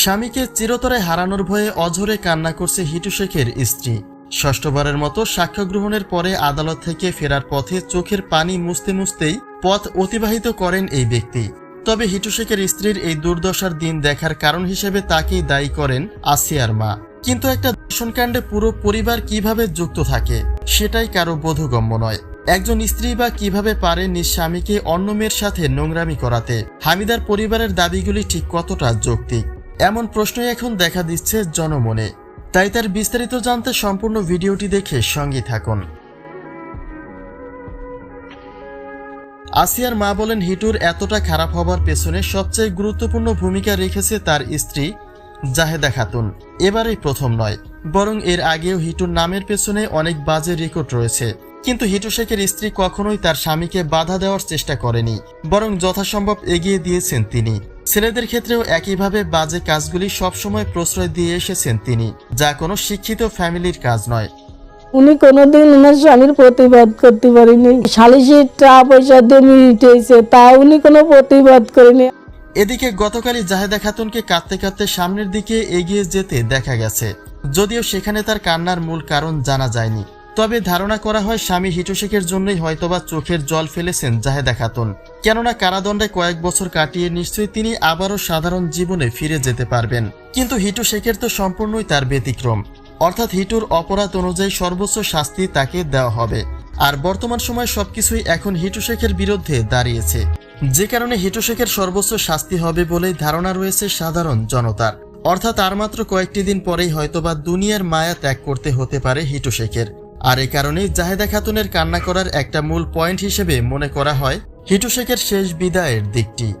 স্বামীকে চিরতরে হারানোর ভয়ে অঝরে কান্না করছে হিটু শেখের স্ত্রী। ষষ্ঠবারের মতো সাক্ষ্য গ্রহণের পরে আদালত থেকে ফেরার পথে চোখের পানি মুছতে মুছতেই পথ অতিবাহিত করেন এই ব্যক্তি। তবে হিটু শেখের স্ত্রীর এই দুর্দশার দিন দেখার কারণ হিসেবে তাকেই দায়ী করেন আসিয়ার মা। কিন্তু একটা দর্শনকাণ্ডে পুরো পরিবার কীভাবে যুক্ত থাকে, সেটাই কারও বোধগম্য নয়। একজন স্ত্রী বা কীভাবে পারে নিজ স্বামীকে অন্য মেয়ের সাথে নোংরামি করাতে, হামিদার পরিবারের দাবিগুলি ঠিক কতটা যৌক্তিক? এমন প্রশ্নই এখন দেখা দিচ্ছে জনমনে। তাই তার বিস্তারিত জানতে সম্পূর্ণ ভিডিওটি দেখে সঙ্গে থাকুন। আসিয়ার মা বলেন, হিটুর এতটা খারাপ হবার পেছনে সবচেয়ে গুরুত্বপূর্ণ ভূমিকা রেখেছে তার স্ত্রী জাহেদা খাতুন। এবারই প্রথম নয়। বরং এর আগেও হিটুর নামের পেছনে অনেক বাজে রেকর্ড রয়েছে। কিন্তু হিটু শেখের স্ত্রী কখনোই তার স্বামীকে বাধা দেওয়ার চেষ্টা করেনি বরং যথাসম্ভব এগিয়ে দিয়েছেন তিনি। ছেলেদের ক্ষেত্রেও একইভাবে বাজে কাজগুলি সবসময় প্রশ্রয় দিয়ে এসেছেন তিনি যা কোনো শিক্ষিত ফ্যামিলির কাজ নয়। উনি কোনোদিন ওনার স্বামীর প্রতিবাদ করতে পারেনি সালিশি টাকা পয়সা দিয়ে মিটেছে তা উনি কোনো প্রতিবাদ করেনি এদিকে গতকালই জাহেদা খাতুনকে কাঁদতে কাঁদতে সামনের দিকে এগিয়ে যেতে দেখা গেছে। যদিও সেখানে তার কান্নার মূল কারণ জানা যায়নি। তবে ধারণা করা হয় স্বামী হিটু শেখের জন্যই হয়তোবা চোখের জল ফেলেছেন জাহেদা খাতুন কেননা কারাদণ্ডে কয়েক বছর কাটিয়ে নিশ্চয়ই তিনি আবারও সাধারণ জীবনে ফিরে যেতে পারবেন। কিন্তু হিটু শেখের তো সম্পূর্ণই তার ব্যতিক্রম। অর্থাৎ হিটুর অপরাধ অনুযায়ী সর্বোচ্চ শাস্তি তাকে দেওয়া হবে। আর বর্তমান সময় সবকিছুই এখন হিটু শেখের বিরুদ্ধে দাঁড়িয়েছে। যে কারণে হিটু শেখের সর্বোচ্চ শাস্তি হবে বলেই ধারণা রয়েছে সাধারণ জনতার। অর্থাৎ আর মাত্র কয়েকটি দিন পরেই হয়তোবা দুনিয়ার মায়া ত্যাগ করতে হতে পারে হিটু শেখের। আর এ কারণেই জাহেদা খাতুনের কান্না করার একটা মূল পয়েন্ট হিসেবে মনে করা হয় হিটু শেখের শেষ বিদায়ের দিকটি।